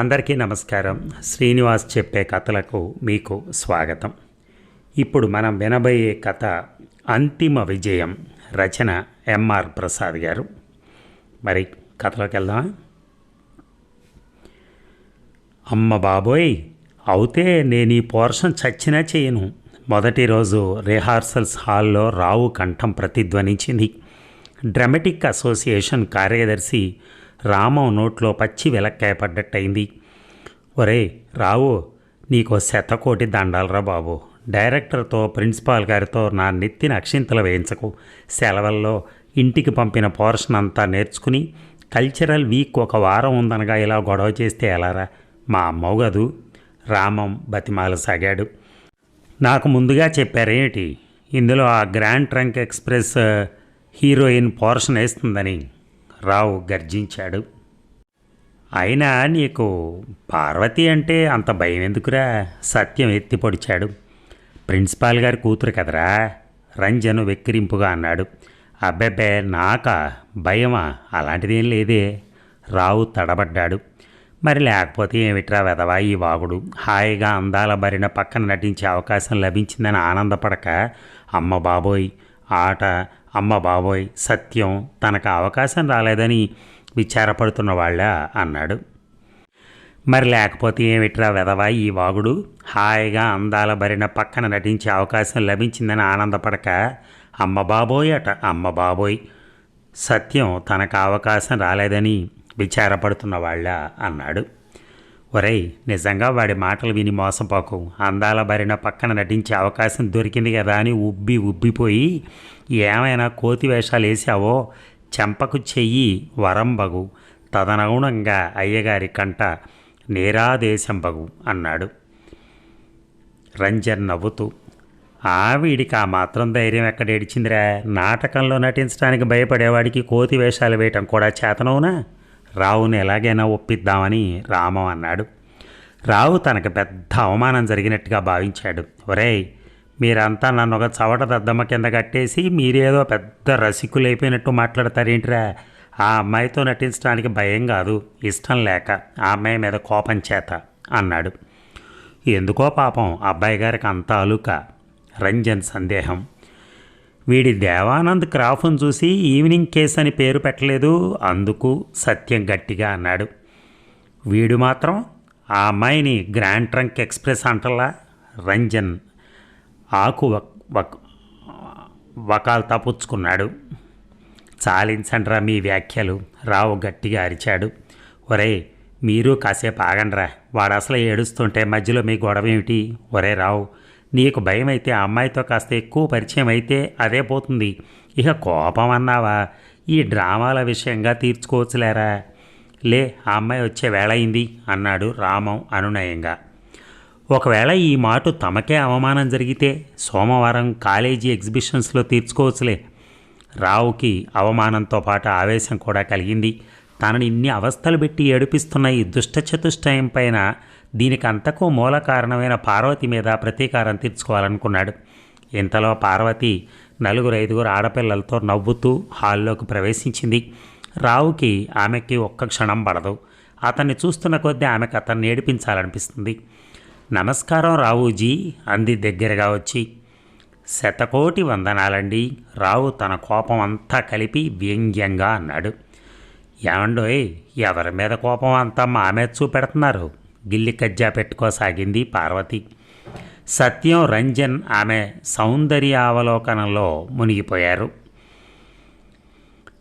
అందరికీ నమస్కారం. శ్రీనివాస్ చెప్పే కథలకు మీకు స్వాగతం. ఇప్పుడు మనం వినబోయే కథ అంతిమ విజయం రచన ఎంఆర్ ప్రసాద్ గారు. మరి కథలోకి వెళ్దామా? అమ్మ బాబోయ్ అవుతే నేను ఈ పోర్షన్ చచ్చినా చేయను. మొదటి రోజు రిహార్సల్స్ హాల్లో రావు కంఠం ప్రతిధ్వనించింది. డ్రమటిక్ అసోసియేషన్ కార్యదర్శి రామం నోట్లో పచ్చి వెలక్కాయ పడ్డట్టయింది. ఒరే రావు నీకో శతకోటి దండాలరా బాబు. డైరెక్టర్తో ప్రిన్సిపాల్ గారితో నా నెత్తిన అక్షింతలు వేయించకు. సెలవుల్లో ఇంటికి పంపిన పోర్షన్ అంతా నేర్చుకుని కల్చరల్ వీక్ ఒక వారం ఉందనగా ఇలా గొడవ చేస్తే ఎలారా? మా అమ్మవు కదూ రామం బతిమాల సాగాడు. నాకు ముందుగా చెప్పారేమిటి? ఇందులో ఆ grand trunk express heroine portion వేస్తుందని. Rao గర్జించాడు. అయినా నీకు పార్వతి అంటే అంత భయం ఎందుకురా? సత్యం ఎత్తి పొడిచాడు. ప్రిన్సిపాల్ గారి కూతురు కదరా? రంజను వెక్కిరింపుగా అన్నాడు. అబ్బెబ్బే నాకా భయమా? అలాంటిదేం లేదే. రావు తడబడ్డాడు. మరి లేకపోతే ఏమిట్రా వెదవా ఈ వాగుడు? హాయిగా అందాల బరిన పక్కన నటించే అవకాశం లభించిందని ఆనందపడక అమ్మ బాబోయ్ ఆట అమ్మ బాబోయ్ సత్యం తనకు అవకాశం రాలేదని విచారపడుతున్న వాళ్ళ అన్నాడు. మరి లేకపోతే ఏమిట్రా వెదవా ఈ వాగుడు? హాయిగా అందాల భరిన పక్కన నటించే అవకాశం లభించిందని ఆనందపడక అమ్మ బాబోయ్ అట అమ్మ బాబోయ్. సత్యం తనకు అవకాశం రాలేదని విచారపడుతున్న వాళ్ళ అన్నాడు. ఒరేయ్ నిజంగా వాడి మాటలు విని మోసపోకు. అందాల బరిన పక్కన నటించే అవకాశం దొరికింది కదా అని ఉబ్బి ఉబ్బిపోయి ఏమైనా కోతి వేషాలు వేసావో? చెంపకు చెయ్యి వరంబగు తదనుగుణంగా అయ్యగారి కంట నేరాదేశంబగు అన్నాడు. రంజన్ నవ్వుతూ ఆవిడికి ఆ మాత్రం ధైర్యం ఎక్కడేడిచిందిరా నాటకంలో నటించడానికి భయపడేవాడికి కోతి వేషాలు వేయటం కూడా చేతనవునా? రావుని ఎలాగైనా ఒప్పిద్దామని రామం అన్నాడు. రావు తనకు పెద్ద అవమానం జరిగినట్టుగా భావించాడు. ఒరేయ్ మీరంతా నన్ను ఒక చవట దద్దమ్మ కింద కట్టేసి మీరేదో పెద్ద రసికులైపోయినట్టు మాట్లాడతారేంట్రా? ఆ అమ్మాయితో నటించడానికి భయం కాదు ఇష్టం లేక ఆ అమ్మాయి మీద కోపం చేత అన్నాడు. ఎందుకో పాపం అబ్బాయి గారికి అంత అలుక. రంజన్ సందేహం. వీడి దేవానంద్ క్రాఫ్ను చూసి ఈవినింగ్ కేస్ అని పేరు పెట్టలేదు. అందుకు సత్యం గట్టిగా అన్నాడు. వీడు మాత్రం ఆ అమ్మాయిని గ్రాండ్ ట్రంక్ ఎక్స్ప్రెస్ అంటలా రంజన్ ఆకు వక్ వక్ వకాల్తా పుచ్చుకున్నాడు చాలించండ్రా మీ వ్యాఖ్యలు. రావు గట్టిగా అరిచాడు. ఒరే మీరు కాసేపు ఆగండ్రా. వాడు అసలు ఏడుస్తుంటే మధ్యలో మీ గొడవ ఏమిటి ఒరే రావు నీకు భయం అయితే ఆ అమ్మాయితో కాస్త ఎక్కువ పరిచయం అయితే అదే పోతుంది. ఇక కోపం అన్నావా? ఈ డ్రామాల విషయంగా తీర్చుకోవచ్చులేరా? లే ఆ అమ్మాయి వచ్చే వేళ అయింది అన్నాడు రామం అనునయంగా. ఒకవేళ ఈ మాట తమకే అవమానం జరిగితే సోమవారం కాలేజీ ఎగ్జిబిషన్స్లో తీర్చుకోవచ్చులే. రావుకి అవమానంతో పాటు ఆవేశం కూడా కలిగింది. తనని ఇన్ని అవస్థలు పెట్టి ఏడిపిస్తున్న ఈ దుష్టచతుష్టయం పైన దీనికి అంతకు మూల కారణమైన పార్వతి మీద ప్రతీకారం తీర్చుకోవాలనుకున్నాడు. ఇంతలో పార్వతి నలుగురు ఐదుగురు ఆడపిల్లలతో నవ్వుతూ హాల్లోకి ప్రవేశించింది. రావుకి ఆమెకి ఒక్క క్షణం పడదు. అతన్ని చూస్తున్న కొద్దీ ఆమెకు అతన్ని ఏడిపించాలనిపిస్తుంది. నమస్కారం రావుజీ అంది దగ్గరగా వచ్చి. శతకోటి వందనాలండి రావు తన కోపం అంతా కలిపి వ్యంగ్యంగా అన్నాడు. ఏమండోయ్ ఎవరి మీద కోపం అంతా మా చూపెడుతున్నారు? గిల్లి కజ్జా పెట్టుకోసాగింది పార్వతి. సత్యం రంజన్ ఆమె సౌందర్యావలోకనంలో మునిగిపోయారు.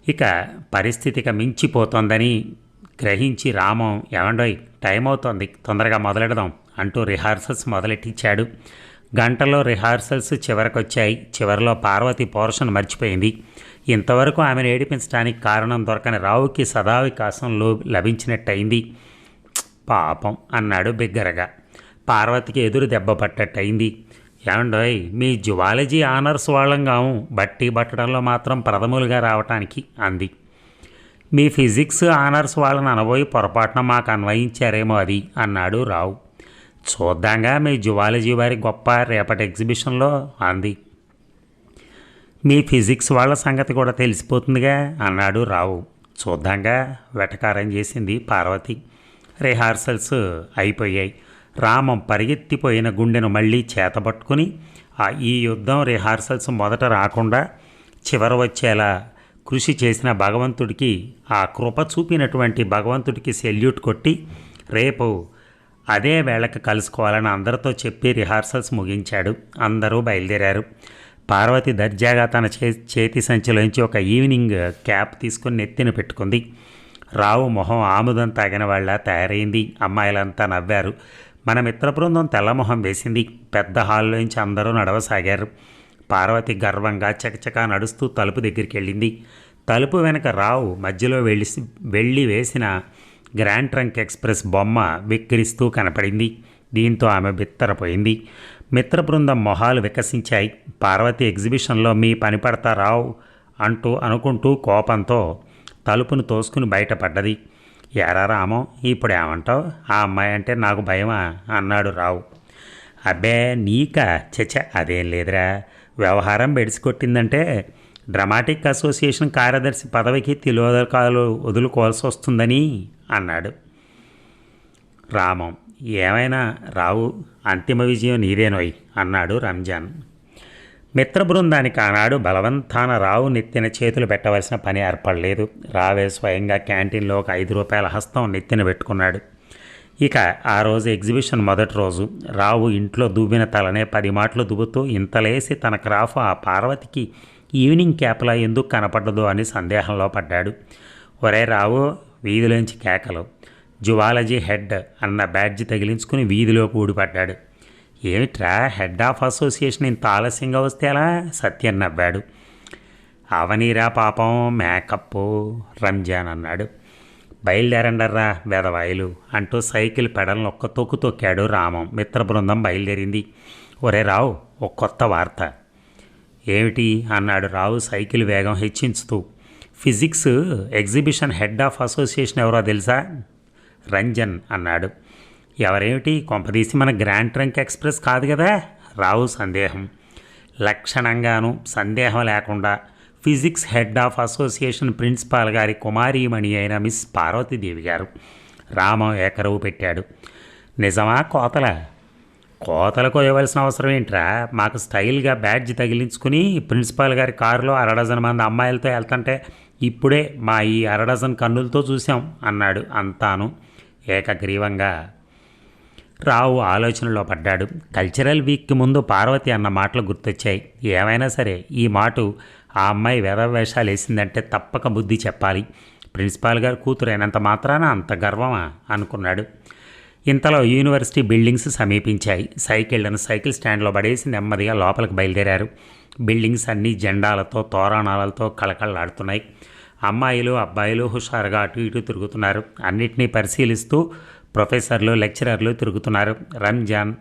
ఇక పరిస్థితికి మించిపోతోందని గ్రహించి రామం ఏమండోయ్ టైం అవుతోంది తొందరగా మొదలెడదాం అంటూ రిహార్సల్స్ మొదలెట్టించాడు. గంటలో రిహార్సల్స్ చివరకొచ్చాయి. చివరిలో పార్వతి పోర్షన్ మర్చిపోయింది. ఇంతవరకు ఆమెను ఏడిపించడానికి కారణం దొరకని రావుకి సదావికాశంలో లభించినట్టయింది. పాపం అన్నాడు బిగ్గరగా. పార్వతికి ఎదురు దెబ్బ పట్టట్టయింది. ఏమండోయ్ మీ జువాలజీ ఆనర్స్ వాళ్ళంగాము బట్టి పట్టడంలో మాత్రం ప్రథములుగా రావటానికి అంది. మీ ఫిజిక్స్ ఆనర్స్ వాళ్ళని అనబోయి పొరపాటున మాకు అన్వయించారేమో అది అన్నాడు రావు. చూద్దాంగా మీ జువాలజీ వారి గొప్ప రేపటి ఎగ్జిబిషన్లో అంది. మీ ఫిజిక్స్ వాళ్ళ సంగతి కూడా తెలిసిపోతుందిగా అన్నాడు రావు. చూద్దాంగా వెటకారం చేసింది పార్వతి. రిహార్సల్స్ అయిపోయాయి. రామం పరిగెత్తిపోయిన గుండెను మళ్ళీ చేతపట్టుకుని ఆ ఈ యుద్ధం రిహార్సల్స్ మొదట రాకుండా చివర వచ్చేలా కృషి చేసిన భగవంతుడికి ఆ కృప చూపినటువంటి భగవంతుడికి సెల్యూట్ కొట్టి రేపు అదే వేళకి కలుసుకోవాలని అందరితో చెప్పి రిహార్సల్స్ ముగించాడు. అందరూ బయలుదేరారు. పార్వతి దర్జాగా తన చే చేతి సంచిలోంచి ఒక ఈవినింగ్ క్యాప్ తీసుకుని నెత్తిన పెట్టుకుంది. రావు మొహం ఆముదం తాగిన వాళ్ళ తయారైంది. అమ్మాయిలంతా నవ్వారు. మన మిత్ర బృందం తెల్లమొహం వేసింది. పెద్ద హాల్లోంచి అందరూ నడవసాగారు. పార్వతి గర్వంగా చకచకా నడుస్తూ తలుపు దగ్గరికి వెళ్ళింది తలుపు వెనక రావు మధ్యలో వెళ్ళి వెళ్ళి వేసిన గ్రాండ్ ట్రంక్ ఎక్స్ప్రెస్ బొమ్మ విక్కిరిస్తూ కనపడింది. దీంతో ఆమె బిత్తరపోయింది. మిత్ర బృందం మొహాలు వికసించాయి. పార్వతి ఎగ్జిబిషన్లో మీ పని పడతా రావు అంటూ అనుకుంటూ కోపంతో తలుపును తోసుకుని బయటపడ్డది. ఎరా రామం ఇప్పుడు ఏమంటావు? ఆ అమ్మాయి అంటే నాకు భయమా? అన్నాడు రావు. అబ్బే నీకా చచ అదేం లేదురా. వ్యవహారం బెడిసికొట్టిందంటే డ్రమాటిక్ అసోసియేషన్ కార్యదర్శి పదవికి తిలోదకాలు వదులుకోవాల్సి వస్తుందని అన్నాడు. రామం ఏమైనా రావు అంతిమ విజయం నీదేనోయ్ అన్నాడు రంజాన్. మిత్ర బృందానికి ఆనాడు బలవంతాన రావు నెత్తిన చేతులు పెట్టవలసిన పని ఏర్పడలేదు. రావే స్వయంగా క్యాంటీన్లో ఒక ఐదు రూపాయల హస్తం నెత్తిన పెట్టుకున్నాడు. ఇక ఆ రోజు ఎగ్జిబిషన్ మొదటి రోజు. రావు ఇంట్లో దువ్విన తలనే పది మాటలు దువ్వుతూ ఇంతలేసి తన క్రాఫ్ ఆ పార్వతికి ఈవినింగ్ క్యాప్లా ఎందుకు కనపడదు అని సందేహంలో పడ్డాడు. ఒరే రావు వీధిలోంచి కేకలు. జువాలజీ హెడ్ అన్న బ్యాడ్జ్ తగిలించుకుని వీధిలోకి ఊడిపడ్డాడు. ఏమిట్రా హెడ్ ఆఫ్ అసోసియేషన్ ఇంత ఆలస్యంగా వస్తే ఎలా? సత్యం నవ్వాడు. అవనీరా పాపం మేకప్ రంజాన్ అన్నాడు. బయలుదేరండర్రా వెదవాయిలు అంటూ సైకిల్ పెడలను ఒక్క తొక్కు తొక్కాడు రామం. మిత్ర బృందం బయలుదేరింది. ఒరే రావు ఒక కొత్త వార్త. ఏమిటి? అన్నాడు రావు సైకిల్ వేగం హెచ్చించుతూ. Physics exhibition head of association ఎవరో తెలుసా? రంజన్ అన్నాడు. ఎవరేమిటి? కొంపదీసి మన గ్రాండ్ ట్రంక్ ఎక్స్ప్రెస్ కాదు కదా? రావు సందేహం. లక్షణంగాను సందేహం లేకుండా physics head of association principal గారి కుమారీమణి అయిన మిస్ పార్వతీదేవి గారు రామం ఏకరవు పెట్టాడు. నిజమా కోతల? కోతలకు ఇవ్వాల్సిన అవసరం ఏంట్రా? మాకు స్టైల్గా బ్యాడ్జ్ తగిలించుకుని ప్రిన్సిపాల్ గారి కారులో అరడజన్ మంది అమ్మాయిలతో వెళ్తుంటే ఇప్పుడే మా ఈ అరడజన్ కన్నులతో చూసాం అన్నాడు అంతాను ఏకగ్రీవంగా. రావు ఆలోచనలో పడ్డాడు. కల్చరల్ వీక్కి ముందు పార్వతి అన్న మాటలు గుర్తొచ్చాయి. ఏమైనా సరే ఈ మాట ఆ అమ్మాయి వేషాలు వేసిందంటే తప్పక బుద్ధి చెప్పాలి. ప్రిన్సిపాల్ గారు కూతురైనంత మాత్రాన అంత గర్వమా? అనుకున్నాడు. ఇంతలో యూనివర్సిటీ బిల్డింగ్స్ సమీపించాయి. సైకిళ్ళను సైకిల్ స్టాండ్లో పడేసి నెమ్మదిగా లోపలికి బయలుదేరారు. బిల్డింగ్స్ అన్నీ జెండాలతో తోరణాలతో కళకళలాడుతున్నాయి. అమ్మాయిలు అబ్బాయిలు హుషారుగా అటు ఇటు తిరుగుతున్నారు. అన్నిటినీ పరిశీలిస్తూ ప్రొఫెసర్లు లెక్చరర్లు తిరుగుతున్నారు. రంజాన్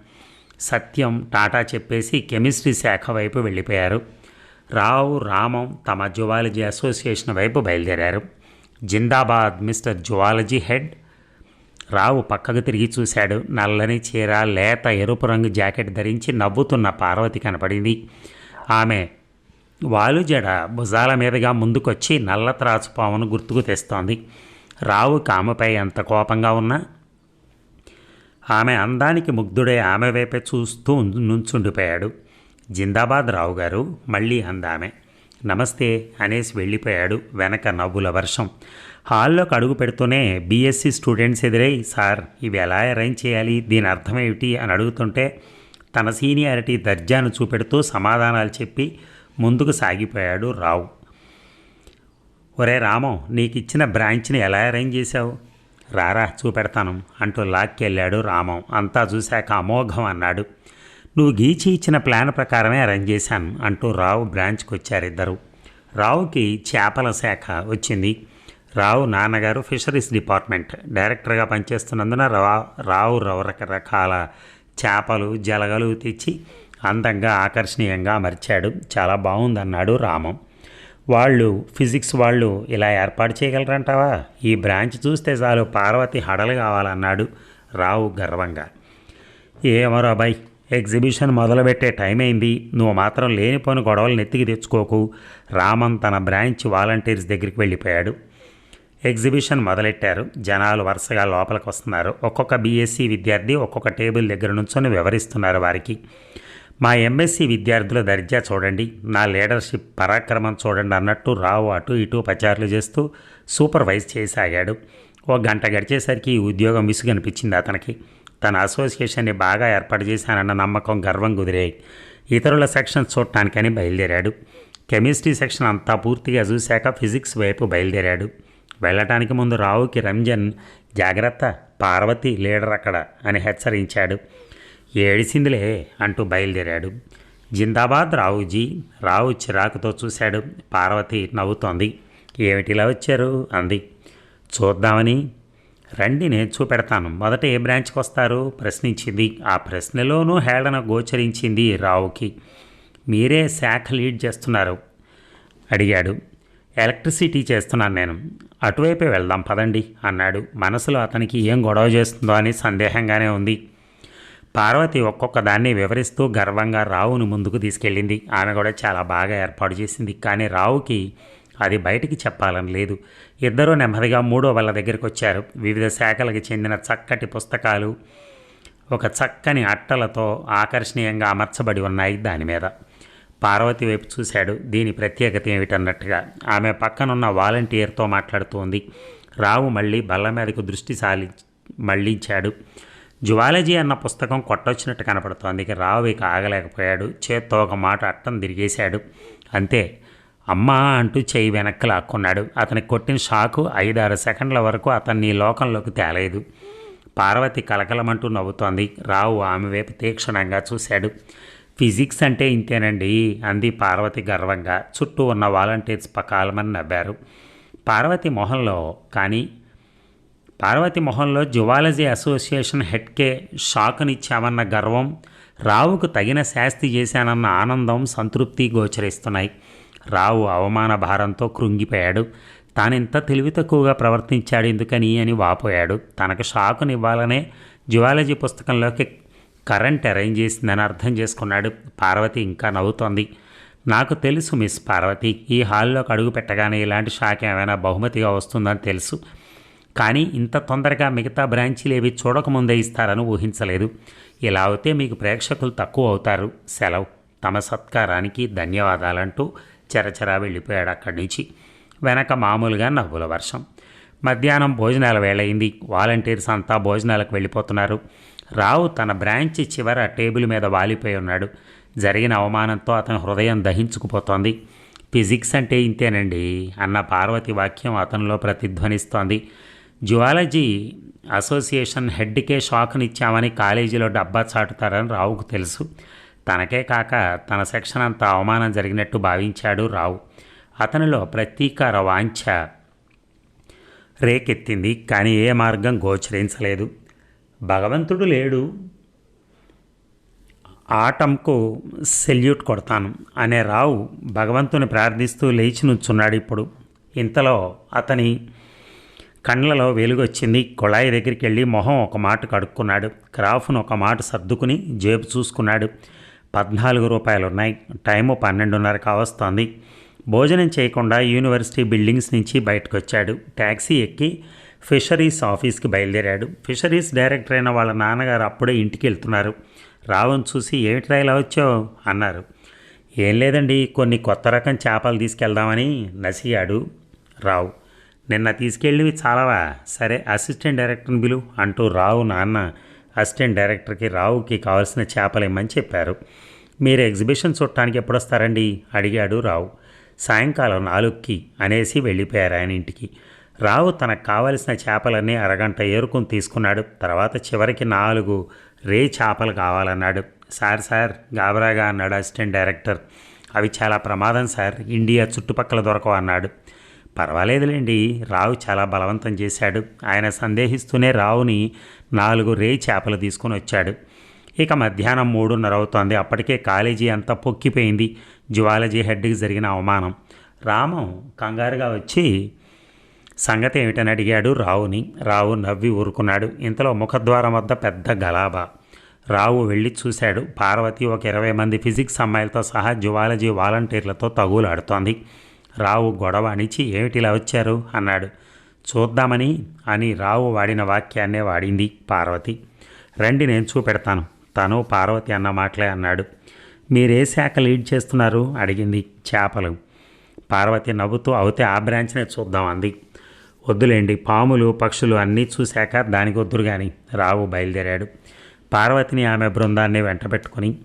సత్యం టాటా చెప్పేసి కెమిస్ట్రీ శాఖ వైపు వెళ్ళిపోయారు. రావు రామం తమ జువాలజీ అసోసియేషన్ వైపు బయలుదేరారు. జిందాబాద్ మిస్టర్ జువాలజీ హెడ్ రావు పక్కకు తిరిగి చూశాడు. నల్లని చీర లేత ఎరుపు రంగు జాకెట్ ధరించి నవ్వుతున్న పార్వతి కనపడింది. ఆమె వాలుజడ భుజాల మీదుగా ముందుకొచ్చి నల్ల త్రాసు పామును గుర్తుకు తెస్తోంది. రావు కామెపై ఎంత కోపంగా ఉన్నా ఆమె అందానికి ముగ్ధుడై ఆమె వైపే చూస్తూ నుంచుండిపోయాడు. జిందాబాద్ రావు గారు మళ్ళీ అందామె. నమస్తే అనేసి వెళ్ళిపోయాడు వెనక నవ్వుల వర్షం. హాల్లోకి అడుగు పెడుతూనే బీఎస్సీ స్టూడెంట్స్ ఎదురై సార్ ఇవి ఎలా అరేంజ్ చేయాలి? దీని అర్థం ఏమిటి అని అడుగుతుంటే తన సీనియారిటీ దర్జాను చూపెడుతూ సమాధానాలు చెప్పి ముందుకు సాగిపోయాడు రావు. ఒరే రామం నీకు ఇచ్చిన బ్రాంచ్ని ఎలా అరేంజ్ చేశావు? రారా చూపెడతాను అంటూ లాక్కెళ్ళాడు రామం. అంతా చూశాక అమోఘం అన్నాడు. నువ్వు గీచి ఇచ్చిన ప్లాన్ ప్రకారమే అరేంజ్ చేశాను అంటూ రావు బ్రాంచ్కి వచ్చారిద్దరు రావుకి చేపల శాఖ వచ్చింది. రావు నాన్నగారు ఫిషరీస్ డిపార్ట్మెంట్. డైరెక్టర్గా పనిచేస్తున్నందున రా రావు రకరకాల చేపలు జలగలు తెచ్చి అందంగా ఆకర్షణీయంగా అమర్చాడు. చాలా బాగుందన్నాడు రామం. వాళ్ళు ఫిజిక్స్ వాళ్ళు ఇలా ఏర్పాటు చేయగలరంటావా? ఈ బ్రాంచ్ చూస్తే చాలు పార్వతి హడలు కావాలన్నాడు రావు గర్వంగా. ఏమో అబ్బాయి ఎగ్జిబిషన్ మొదలుపెట్టే టైం అయింది నువ్వు మాత్రం లేనిపోని గొడవలు నెత్తికి తెచ్చుకోకు. రామన్ తన బ్రాంచ్ వాలంటీర్స్ దగ్గరికి వెళ్ళిపోయాడు. ఎగ్జిబిషన్ మొదలెట్టారు. జనాలు వరుసగా లోపలికి వస్తున్నారు ఒక్కొక్క బీఎస్సీ విద్యార్థి ఒక్కొక్క టేబుల్ దగ్గర నుంచొని వివరిస్తున్నారు వారికి. మా ఎంఎస్సి విద్యార్థుల దర్జా చూడండి నా లీడర్షిప్ పరాక్రమం చూడండి అన్నట్టు రావు అటు ఇటు పచారులు చేస్తూ సూపర్వైజ్ చేయసాగాడు ఓ గంట గడిచేసరికి ఈ ఉద్యోగం విసుగనిపించింది అతనికి. తన అసోసియేషన్ని బాగా ఏర్పాటు చేశానన్న నమ్మకం గర్వం కుదిరాయి. ఇతరుల సెక్షన్ చూడటానికని బయలుదేరాడు. కెమిస్ట్రీ సెక్షన్ అంతా పూర్తిగా చూశాక ఫిజిక్స్ వైపు బయలుదేరాడు. వెళ్ళటానికి ముందు రావుకి రంజన్ జాగ్రత్త పార్వతి లీడర్ అక్కడ అని హెచ్చరించాడు. ఏడిసిందిలే అంటూ బయలుదేరాడు. జిందాబాద్ రావుజీ రావు చిరాకుతో చూశాడు. పార్వతి నవ్వుతోంది. ఏమిటిలా వచ్చారు? అంది. చూద్దామని. రండి నేను చూపెడతాను. మొదట ఏ బ్రాంచ్కి వస్తారు? ప్రశ్నించింది. ఆ ప్రశ్నలోనూ హేళన గోచరించింది రావుకి. మీరే శాఖ లీడ్ చేస్తున్నారు? అడిగాడు. ఎలక్ట్రిసిటీ చేస్తున్నాను నేను. అటువైపే వెళ్దాం పదండి అన్నాడు. మనసులో అతనికి ఏం గొడవ చేస్తుందో అని సందేహంగానే ఉంది. పార్వతి ఒక్కొక్క దాన్ని వివరిస్తూ గర్వంగా రావును ముందుకు తీసుకెళ్ళింది. ఆమె కూడా చాలా బాగా ఏర్పాటు చేసింది. కానీ రావుకి అది బయటికి చెప్పాలని లేదు. ఇద్దరూ నెమ్మదిగా మూడో వాళ్ళ దగ్గరికి వచ్చారు. వివిధ శాఖలకు చెందిన చక్కటి పుస్తకాలు ఒక చక్కని అట్టలతో ఆకర్షణీయంగా అమర్చబడి ఉన్నాయి దాని మీద. పార్వతి వైపు చూశాడు. దీని ప్రత్యేకత ఏమిటన్నట్టుగా. ఆమె పక్కనున్న వాలంటీర్తో మాట్లాడుతోంది. రావు మళ్ళీ బల్ల మీదకు దృష్టి సాలి మళ్ళించాడు. జువాలజీ అన్న పుస్తకం కొట్టొచ్చినట్టు కనపడుతోంది. ఇక రావు ఇక ఆగలేకపోయాడు. చేత్తో ఒక మాట అట్టం తిరిగేశాడు. అంతే. అమ్మా అంటూ చేయి వెనక్కి లాక్కున్నాడు. అతనికి కొట్టిన షాకు ఐదారు సెకండ్ల వరకు అతన్ని లోకంలోకి తేలేదు. పార్వతి కలకలమంటూ నవ్వుతోంది. రావు ఆమె వైపు తీక్షణంగా చూశాడు. ఫిజిక్స్ అంటే ఇంతేనండి అంది పార్వతి గర్వంగా. చుట్టూ ఉన్న వాలంటీర్స్ పకాలమని నవ్వారు. పార్వతి మొహంలో కానీ పార్వతి మొహంలో జువాలజీ అసోసియేషన్ హెడ్కే షాకునిచ్చామన్న గర్వం రావుకు తగిన శాస్తి చేశానన్న ఆనందం సంతృప్తి గోచరిస్తున్నాయి. రావు అవమాన భారంతో కృంగిపోయాడు. తానింత తెలివి తక్కువగా ప్రవర్తించాడు ఎందుకని అని వాపోయాడు. తనకు షాకునివ్వాలనే జువాలజీ పుస్తకంలోకి కరెంట్ అరేంజ్ చేసిందని అర్థం చేసుకున్నాడు. పార్వతి ఇంకా నవ్వుతోంది. నాకు తెలుసు మిస్ పార్వతి ఈ హాల్లోకి అడుగు పెట్టగానే ఇలాంటి షాక్ ఏమైనా బహుమతిగా వస్తుందని తెలుసు. కానీ ఇంత తొందరగా మిగతా బ్రాంచీలు ఏవి చూడకముందే ఇస్తారని ఊహించలేదు. ఇలా అయితే మీకు ప్రేక్షకులు తక్కువ అవుతారు. సెలవు. తమ సత్కారానికి ధన్యవాదాలంటూ చెరచెరా వెళ్ళిపోయాడు అక్కడి నుంచి. వెనక మామూలుగా నవ్వుల వర్షం. మధ్యాహ్నం భోజనాల వేళయింది. వాలంటీర్స్ అంతా భోజనాలకు వెళ్ళిపోతున్నారు. రావు తన బ్రాంచ్ చివర టేబుల్ మీద వాలిపోయి ఉన్నాడు. జరిగిన అవమానంతో అతని హృదయం దహించుకుపోతోంది. ఫిజిక్స్ అంటే ఇంతేనండి అన్న పార్వతి వాక్యం అతనిలో ప్రతిధ్వనిస్తోంది. జువాలజీ అసోసియేషన్ హెడ్కే షాక్నిచ్చామని కాలేజీలో డబ్బా చాటుతారని రావుకు తెలుసు. తనకే కాక తన సెక్షన్ అంత అవమానం జరిగినట్టు భావించాడు రావు. అతనిలో ప్రతీకార వాంఛ రేకెత్తింది కానీ ఏ మార్గం గోచరించలేదు. భగవంతుడు లేడు. ఆటంకు సెల్యూట్ కొడతాను అనే రావు భగవంతుని ప్రార్థిస్తూ లేచి నుంచున్నాడు ఇప్పుడు. ఇంతలో అతని కండ్లలో వెలుగొచ్చింది. కుళాయి దగ్గరికి వెళ్ళి మొహం ఒక మాట కడుక్కున్నాడు. క్రాఫ్ను ఒక మాట సర్దుకుని జేబు చూసుకున్నాడు. పద్నాలుగు రూపాయలు ఉన్నాయి టైము పన్నెండున్నర కావస్తోంది భోజనం చేయకుండా యూనివర్సిటీ బిల్డింగ్స్ నుంచి బయటకు వచ్చాడు ట్యాక్సీ ఎక్కి ఫిషరీస్ ఆఫీస్కి బయలుదేరాడు. ఫిషరీస్ డైరెక్టర్ అయిన వాళ్ళ నాన్నగారు అప్పుడే ఇంటికి వెళ్తున్నారు. రావును చూసి ఏమిట్రా ఇలా వచ్చావు? అన్నారు. ఏం లేదండి. కొన్ని కొత్త రకం చేపలు తీసుకెళ్దామని నసియాడు రావు. నిన్న తీసుకెళ్ళినవి చాలావా సరే అసిస్టెంట్ డైరెక్టర్ని బిలు అంటూ రావు నాన్న అసిస్టెంట్ డైరెక్టర్కి రావుకి కావాల్సిన చేపలు ఇమ్మని చెప్పారు. మీరు ఎగ్జిబిషన్ చూడటానికి ఎప్పుడొస్తారండి? అడిగాడు రావు. సాయంకాలం నాలుగుకి అనేసి వెళ్ళిపోయారు ఆయన ఇంటికి. రావు తనకు కావలసిన చేపలన్నీ అరగంట ఏరుకుని తీసుకున్నాడు. తర్వాత చివరికి నాలుగు రే చేపలు కావాలన్నాడు. సార్ సార్ గాబరాగా అన్నాడు అసిస్టెంట్ డైరెక్టర్. అవి చాలా ప్రమాదం సార్. ఇండియా చుట్టుపక్కల దొరకవు అన్నాడు. పర్వాలేదులేండి. రావు చాలా బలవంతం చేశాడు. ఆయన సందేహిస్తూనే రావుని నాలుగు రే చేపలు తీసుకుని వచ్చాడు. ఇక మధ్యాహ్నం మూడున్నర అవుతోంది. అప్పటికే కాలేజీ అంతా పొక్కిపోయింది. జువాలజీ హెడ్కి జరిగిన అవమానం. రామం కంగారుగా వచ్చి సంగతి ఏమిటని అడిగాడు రావుని. రావు నవ్వి ఊరుకున్నాడు. ఇంతలో ముఖద్వారం వద్ద పెద్ద గలాబా రావు వెళ్ళి చూశాడు. పార్వతి ఒక ఇరవై మంది ఫిజిక్స్ అమ్మాయిలతో సహా జువాలజీ వాలంటీర్లతో తగులాడుతోంది. రావు గొడవ అణిచి ఏమిటి ఇలా వచ్చారు? అన్నాడు. చూద్దామని అని రావు వాడిన వాక్యాన్నే వాడింది పార్వతి. రండి నేను చూపెడతాను. తను పార్వతి అన్న మాటలే అన్నాడు. మీరే శాఖ లీడ్ చేస్తున్నారు? అడిగింది చేపలు. పార్వతి నవ్వుతూ అవుతే ఆ బ్రాంచ్నే చూద్దాం అంది. వద్దులేండి పాములు పక్షులు అన్నీ చూశాక దానికి వద్దురు కానీ రావు బయలుదేరాడు. పార్వతిని ఆమె బృందాన్ని వెంటబెట్టుకొని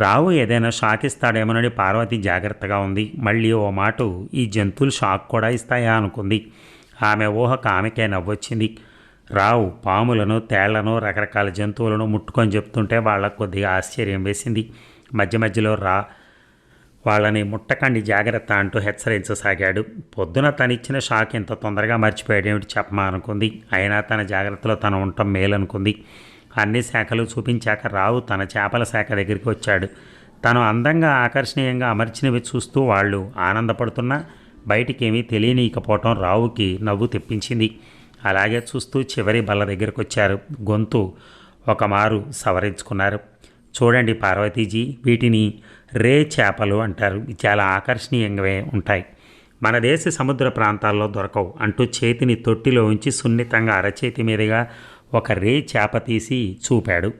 రావు ఏదైనా షాక్ ఇస్తాడేమోనని పార్వతి జాగ్రత్తగా ఉంది. మళ్ళీ ఓ మాట ఈ జంతువులు షాక్ కూడా ఇస్తాయా? అనుకుంది. ఆమె ఊహకు ఆమెకే నవ్వొచ్చింది. రావు పాములను తేళ్ళను రకరకాల జంతువులను ముట్టుకొని చెప్తుంటే వాళ్ళకు కొద్దిగా ఆశ్చర్యం వేసింది. మధ్య మధ్యలో రా వాళ్ళని ముట్టకండి జాగ్రత్త అంటూ హెచ్చరించసాగాడు. పొద్దున తనిచ్చిన షాక్ ఇంత తొందరగా మర్చిపోయాడేమిటి చెప్పమా? అనుకుంది. అయినా తన జాగ్రత్తలో తను ఉండటం మేలనుకుంది. అన్ని శాఖలు చూపించాక రావు తన చేపల శాఖ దగ్గరికి వచ్చాడు. తను అందంగా ఆకర్షణీయంగా అమర్చినవి చూస్తూ వాళ్ళు ఆనందపడుతున్నా బయటికేమీ తెలియనీకపోవటం తెలియనీయకపోవటం రావుకి నవ్వు తెప్పించింది. అలాగే చూస్తూ చివరి బల్ల దగ్గరకు వచ్చారు గొంతు ఒకమారు సవరించుకున్నారు. చూడండి పార్వతీజీ వీటిని రే చేపలు అంటారు. చాలా ఆకర్షణీయంగా ఉంటాయి. మన దేశ సముద్ర ప్రాంతాల్లో దొరకవు అంటూ చేతిని తొట్టిలో ఉంచి సున్నితంగా అరచేతి మీదుగా ఒక రే చేప తీసి చూపాడు.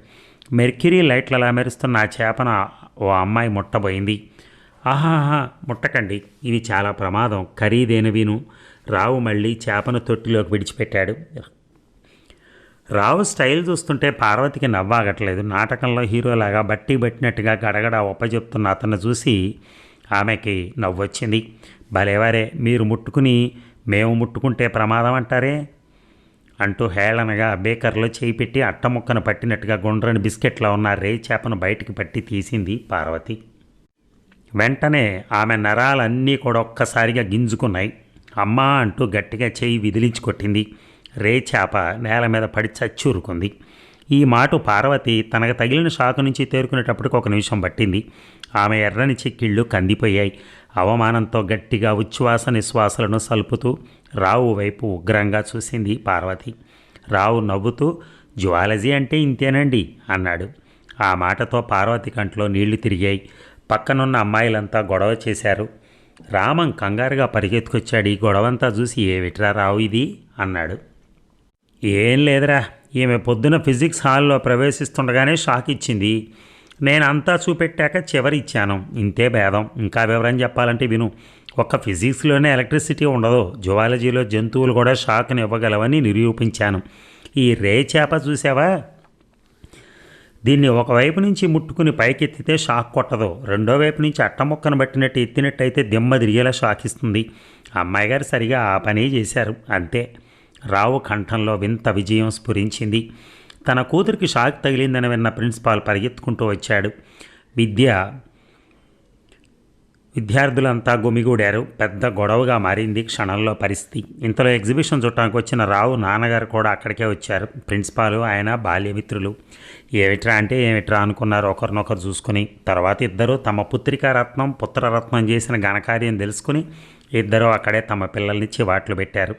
మెర్క్యూరీ లైట్లలా మెరుస్తున్న ఆ చేపను ఓ అమ్మాయి ముట్టబోయింది. ఆహాహా ముట్టకండి. ఇవి చాలా ప్రమాదం. ఖరీదైనవిను. రావు మళ్ళీ చేపను తొట్టిలోకి విడిచిపెట్టాడు. రావు స్టైల్ చూస్తుంటే పార్వతికి నవ్వాగట్లేదు. నాటకంలో హీరోలాగా బట్టి బట్టినట్టుగా గడగడ ఒప్పజెప్తున్న అతను చూసి ఆమెకి నవ్వొచ్చింది. భలేవారే మీరు ముట్టుకుని మేము ముట్టుకుంటే ప్రమాదం అంటారే? అంటూ హేళనగా బేకర్లో చేయి పెట్టి అట్టముక్కను పట్టినట్టుగా గుండ్రని బిస్కెట్లో ఉన్న రే చేపను బయటికి పట్టి తీసింది పార్వతి. వెంటనే ఆమె నరాలన్నీ కూడా ఒక్కసారిగా గింజుకున్నాయి. అమ్మా అంటూ గట్టిగా చేయి విదిలించి కొట్టింది. రే చేప నేల మీద పడి చచ్చూరుకుంది. ఈ మాట పార్వతి తనకు తగిలిన షాకు నుంచి తేరుకునేటప్పటికి ఒక నిమిషం పట్టింది. ఆమె ఎర్రని చిక్కిళ్ళు కందిపోయాయి. అవమానంతో గట్టిగా ఉచ్ఛ్వాస నిశ్వాసలను సలుపుతూ రావు వైపు ఉగ్రంగా చూసింది పార్వతి. రావు నవ్వుతూ జువాలజీ అంటే ఇంతేనండి అన్నాడు. ఆ మాటతో పార్వతి కంట్లో నీళ్ళు తిరిగాయి. పక్కనున్న అమ్మాయిలంతా గొడవ చేశారు. రామం కంగారుగా పరిగెత్తుకొచ్చాడు ఈ గొడవంతా చూసి ఏమిట్రా రావు ఇది? అన్నాడు. ఏం లేదురా ఈమె పొద్దున ఫిజిక్స్ హాల్లో ప్రవేశిస్తుండగానే షాక్ ఇచ్చింది. నేను అంతా చూపెట్టాక చివరి ఇచ్చాను ఇంతే భేదం. ఇంకా వివరం చెప్పాలంటే విను. ఒక్క ఫిజిక్స్లోనే ఎలక్ట్రిసిటీ ఉండదు. జువాలజీలో జంతువులు కూడా షాక్ని ఇవ్వగలవని నిరూపించాను. ఈ రే చేప చూసావా? దీన్ని ఒకవైపు నుంచి ముట్టుకుని పైకెత్తితే షాక్ కొట్టదు. రెండో వైపు నుంచి అట్టముక్కను బట్టినట్టు ఎత్తినట్టయితే దిమ్మ తిరిగేలా షాక్ ఇస్తుంది అమ్మాయి గారు సరిగా ఆ పని చేశారు. అంతే. రావు కంఠంలో వింత విజయం స్ఫురించింది. తన కూతురికి షాక్ తగిలిందని విన్న ప్రిన్సిపాల్ పరిగెత్తుకుంటూ వచ్చాడు. విద్య విద్యార్థులంతా గుమిగూడారు. పెద్ద గొడవగా మారింది క్షణంలో పరిస్థితి. ఇంతలో ఎగ్జిబిషన్ చూడటానికి వచ్చిన రావు నాన్నగారు కూడా అక్కడికే వచ్చారు. ప్రిన్సిపాల్ ఆయన బాల్యమిత్రులు. ఏమిట్రా అంటే ఏమిట్రా అనుకున్నారు ఒకరినొకరు చూసుకుని. తర్వాత ఇద్దరు తమ పుత్రికారత్నం పుత్రరత్నం చేసిన ఘనకార్యం తెలుసుకుని ఇద్దరూ అక్కడే తమ పిల్లల్ని చివాట్లు పెట్టారు.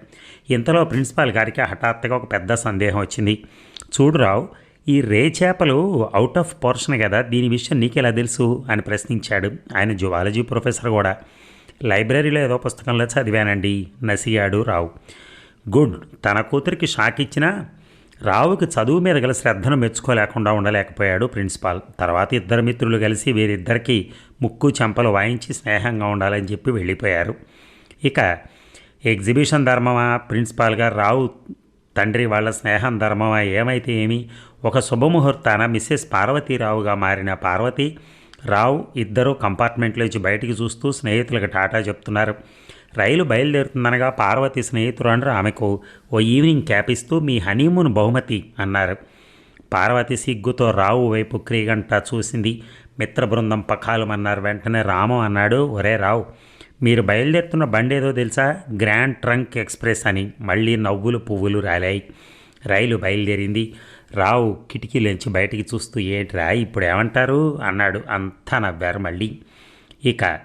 ఇంతలో ప్రిన్సిపాల్ గారికి హఠాత్తుగా ఒక పెద్ద సందేహం వచ్చింది. చూడు రావు ఈ రే చేపలు అవుట్ ఆఫ్ పోర్షన్ కదా దీని విషయం నీకెలా తెలుసు? అని ప్రశ్నించాడు. ఆయన జువాలజీ ప్రొఫెసర్ కూడా. లైబ్రరీలో ఏదో పుస్తకంలో చదివానండి నసిగాడు రావు. గుడ్. తన కూతురికి షాక్ ఇచ్చినా రావుకి చదువు మీద గల శ్రద్ధను మెచ్చుకోలేకుండా ఉండలేకపోయాడు ప్రిన్సిపాల్. తర్వాత ఇద్దరు మిత్రులు కలిసి వీరిద్దరికి ముక్కు చెంపలు వాయించి స్నేహంగా ఉండాలని చెప్పి వెళ్ళిపోయారు. ఇక ఎగ్జిబిషన్ ధర్మమా? ప్రిన్సిపాల్ గారు రావు తండ్రి వాళ్ళ స్నేహం ధర్మమా ఏమైతే ఏమి? ఒక శుభముహూర్తాన మిస్సెస్ పార్వతీరావుగా మారిన పార్వతి రావు ఇద్దరు కంపార్ట్మెంట్లోంచి బయటికి చూస్తూ స్నేహితులకు టాటా చెప్తున్నారు. రైలు బయలుదేరుతుందనగా పార్వతి స్నేహితురాండ్రు ఆమెకు ఓ ఈవినింగ్ క్యాప్ ఇస్తూ మీ హనీమూన్ బహుమతి అన్నారు. పార్వతి సిగ్గుతో రావు వైపు క్రీగంట చూసింది. మిత్ర బృందం పకాలమన్నారు వెంటనే రామం అన్నాడు ఒరే రావు మీరు బయలుదేరుతున్న బండి ఏదో తెలుసా? గ్రాండ్ ట్రంక్ ఎక్స్ప్రెస్ అని. మళ్ళీ నవ్వులు పువ్వులు రాలాయి. రైలు బయలుదేరింది. రావు కిటికీలోంచి బయటికి చూస్తూ ఏంట్రా ఇప్పుడు ఏమంటారు? అన్నాడు. అంతా నవ్వారు మళ్ళీ. ఇక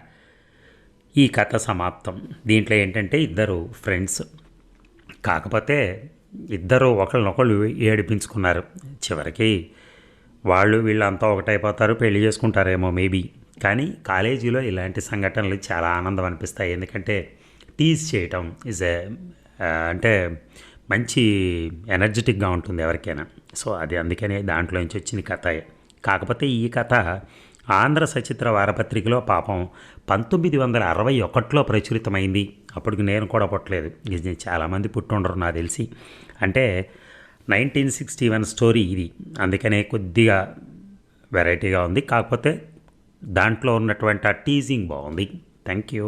ఈ కథ సమాప్తం. దీంట్లో ఏంటంటే ఇద్దరు ఫ్రెండ్స్. కాకపోతే ఇద్దరు ఒకళ్ళనొకళ్ళు ఏడిపించుకున్నారు. చివరికి వాళ్ళు వీళ్ళంతా ఒకటైపోతారు పెళ్ళి చేసుకుంటారేమో మేబీ. కానీ కాలేజీలో ఇలాంటి సంఘటనలు చాలా ఆనందం అనిపిస్తాయి. ఎందుకంటే టీజ్ చేయటం ఇస్ ఏ అంటే మంచి ఎనర్జెటిక్గా ఉంటుంది ఎవరికైనా. సో అది అందుకనే దాంట్లో నుంచి వచ్చిన కథ. కాకపోతే ఈ కథ ఆంధ్ర సచిత్ర వారపత్రికలో పాపం పంతొమ్మిది వందల అరవై ఒకటిలో ప్రచురితమైంది. అప్పటికి నేను కూడా పుట్టలేదు. ఇది చాలామంది పుట్టుండరు నాకు తెలిసి. అంటే నైన్టీన్ సిక్స్టీ వన్ స్టోరీ ఇది. అందుకనే కొద్దిగా వెరైటీగా ఉంది. కాకపోతే దాంట్లో ఉన్నటువంటి ఆ టీజింగ్ బాగుంది థ్యాంక్ యూ